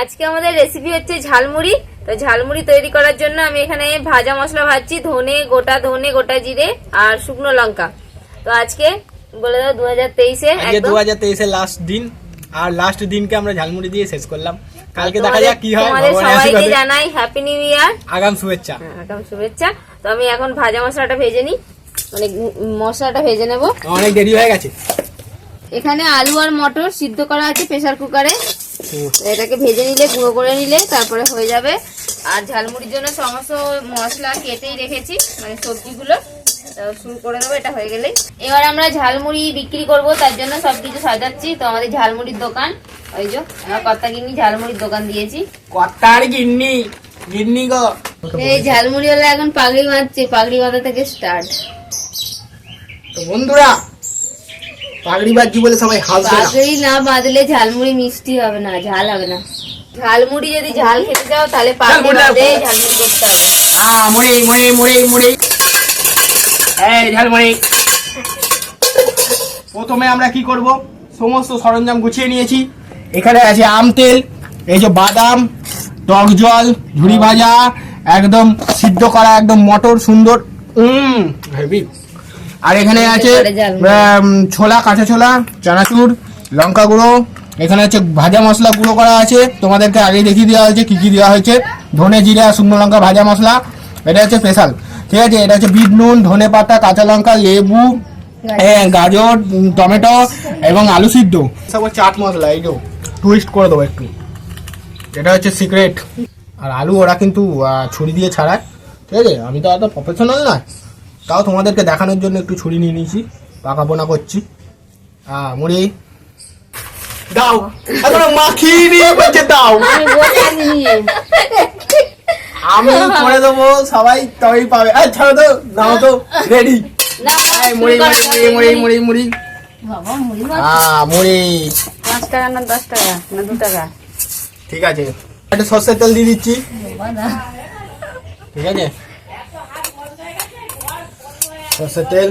আজকে আমাদের রেসিপি হচ্ছে ঝালমুড়ি। তো ঝালমুড়ি তৈরি করার জন্য আমি এখানে ভাজা মশলা ভাজছি ধনে গোটা ধনে গোটা জিরে আর শুকনো লঙ্কা। তো আজকে বলে দাও দু হাজার তেইশে দু হাজার তেইশে লাস্ট দিন আর লাস্ট দিনকে আমরা ঝালমুড়ি দিয়ে শেষ করলাম। কালকে দেখা যাক কি হয় তোমাদের সবাইকে জানাই হ্যাপি নিউ ইয়ার আগাম শুভেচ্ছা। আগাম শুভেচ্ছা। তো আমি এখন ভাজা মশলাটা ভেজে নিই। মানে মশলাটা ভেজে নেব। অনেক দেরি হয়ে গেছে। এখানে আলু আর মটর সিদ্ধ করা আছে প্রেসার কুকারে। এটাকে ভেজে নিলে গুঁড়ো করে নিলে তারপরে হয়ে যাবে। আর ঝালমুড়ির জন্য সমস্ত মশলা কেটেই রেখেছি মানে সবজিগুলো। শুরু করে দেবো এটা হয়ে গেলেই। এবার আমরা ঝালমুড়ি বিক্রি করব তার জন্য সব কিছু সাজাচ্ছি। তো আমাদের ঝালমুড়ির দোকান ওই যে আমার কর্তা কিনি ঝালমুড়ির দোকান দিয়েছি। কর্তার গিন্নি গিন্নি গো। এই ঝালমুড়ি হলে এখন পাগড়ি বাঁধছে পাগড়ি বাঁধা থেকে স্টার্ট তো বন্ধুরা পাগড়ি বাজি বলে সবাই হাসবে না। পাগড়ি না বাঁধলে ঝালমুড়ি মিষ্টি হবে না ঝাল হবে না। ঝালমুড়ি যদি ঝাল খেতে চাও তাহলে পাগড়ি বাঁধে ঝালমুড়ি করতে হবে। হ্যাঁ মুড়ি মুড়ি মুড়ি মুড়ি। এই ঝালমুড়ি। প্রথমে আমরা কি করব? সমস্ত সরঞ্জাম গুছিয়ে নিয়েছি। এখানে আছে আম তেল এই যে বাদাম টক জল ঝুড়ি ভাজা একদম সিদ্ধ করা একদম মটর সুন্দর। উম হেভি। আর এখানে আছে ছোলা কাঁচা ছোলা চানাচুর লঙ্কা গুঁড়ো। এখানে হচ্ছে ভাজা মশলা গুঁড়ো করা আছে। তোমাদেরকে আগে দেখিয়ে দেওয়া হয়েছে কি কি দেওয়া হয়েছে। ধনে জিরা শুকনো লঙ্কা ভাজা মশলা। এটা হচ্ছে স্পেশাল ঠিক আছে এটা হচ্ছে বিট নুন ধনে পাতা কাঁচা লঙ্কা লেবু এ, গাজর টমেটো এবং আলু সিদ্ধ। সব চাট মশলা এই যে টুইস্ট করে দেবো একটু। এটা হচ্ছে সিক্রেট আর আলু ওরা কিন্তু ছুরি দিয়ে ছাড়ায়। ঠিক আছে আমি তো এত প্রফেশনাল না তাও তোমাদেরকে দেখানোর জন্য একটু ছুরি নিয়ে নিয়েছি। পাকা পোনা করছি। হ্যাঁ মুড়ি। দাও। এখনও মাখিয়ে নিয়ে বলছে দাও। আমি করে দেবো সবাই তবেই পাবে। এই ছাড়ো তো দাও তো রেডি মুড়ি মুড়ি মুড়ি মুড়ি মুড়ি মুড়ি। মুড়ি পাঁচ টাকা না দশ টাকা? না দু টাকা? ঠিক আছে। একটা সর্ষের তেল দিয়ে দিচ্ছি। ঠিক আছে? সর্ষের তেল।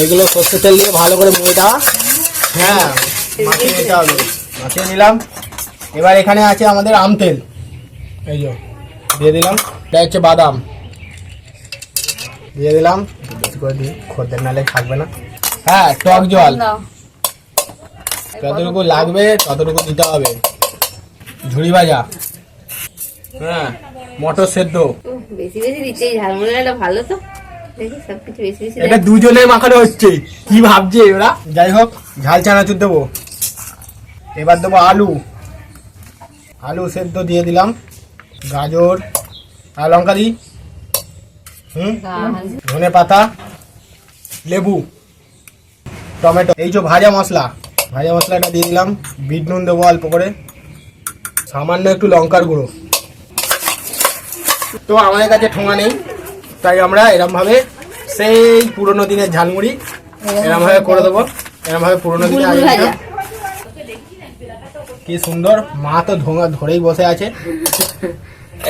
এইগুলো সর্ষের তেল দিয়ে ভালো করে মুড়িটা হ্যাঁ মাখিয়ে নিতে হবে। মাখিয়ে নিলাম। এবার এখানে আছে আমাদের আম তেল। এই যে, দিয়ে দিলাম। এটা হচ্ছে বাদাম। দিয়ে দিলাম। বেশি করে দিই, খদ্দের নালে থাকবে না। হ্যাঁ টক জল। যতটুকু লাগবে, ততটুকু দিতে হবে। ঝুড়ি ভাজা। হ্যাঁ। মটর সেদ্ধ। বেশি বেশি দিচ্ছে ঝালমুড়িটা ভালো তো। এটা। দুজনে মাখানো হচ্ছে। কি ভাবছে ওরা? যাই হোক ঝাল চানাচুর দেবো। এবার দেবো আলু। আলু সেদ্ধ দিয়ে দিলাম। গাজর আর লঙ্কা দিই হুম? ধনে পাতা লেবু টমেটো। এই যে ভাজা মশলা। ভাজা মশলাটা দিয়ে দিলাম। বিট নুন দেবো অল্প করে। সামান্য একটু লঙ্কার গুঁড়ো। তো আমাদের কাছে ঠোঙা নেই তাই আমরা এরম ভাবে সেই পুরোনো দিনের ঝালমুড়ি এরম ভাবে করে দেবো এরম ভাবে পুরোনো দিনে কি সুন্দর মা তো ধোঙা ধরেই বসে আছে।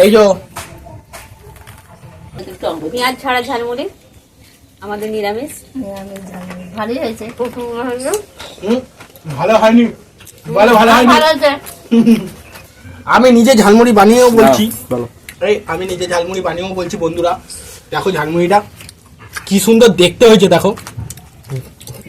এই যে পেঁয়াজ ছাড়া ঝালমুড়ি আমাদের নিরামিষ। হয়েছে। ভালো হয়নি ভালো ভালো হয়নি। আমি নিজে ঝালমুড়ি বানিয়েও বলছি। আমি নিজে ঝালমুড়ি বানিয়েও বলছি, বন্ধুরা, দেখো ঝালমুড়িটা কি সুন্দর দেখতে হয়েছে, দেখো।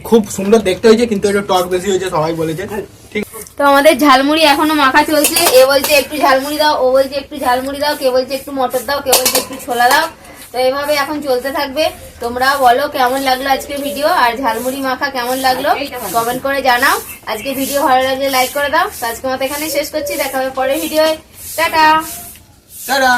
খুব সুন্দর দেখতে হয়েছে, কিন্তু একটু টক বেশি হয়েছে, সবাই বলেছে। ঠিক তো আমাদের ঝালমুড়ি এখনও মাখা চলছে। এ বলছে একটু ঝালমুড়ি দাও, ও বলছে একটু ঝালমুড়ি দাও, কে বলছে একটু মটর দাও, কে বলছে একটু ছোলা দাও। তো এইভাবে এখন চলতে থাকবে। তোমরা বলো কেমন লাগল আজকে ভিডিও, আর ঝালমুড়ি মাখা কেমন লাগল কমেন্ট করে জানাও। আজকে ভিডিও ভালো লাগলে লাইক করে দাও। তো আজকে মতো এখানে শেষ করছি, দেখা হবে ভিডিও টাটা! টাটা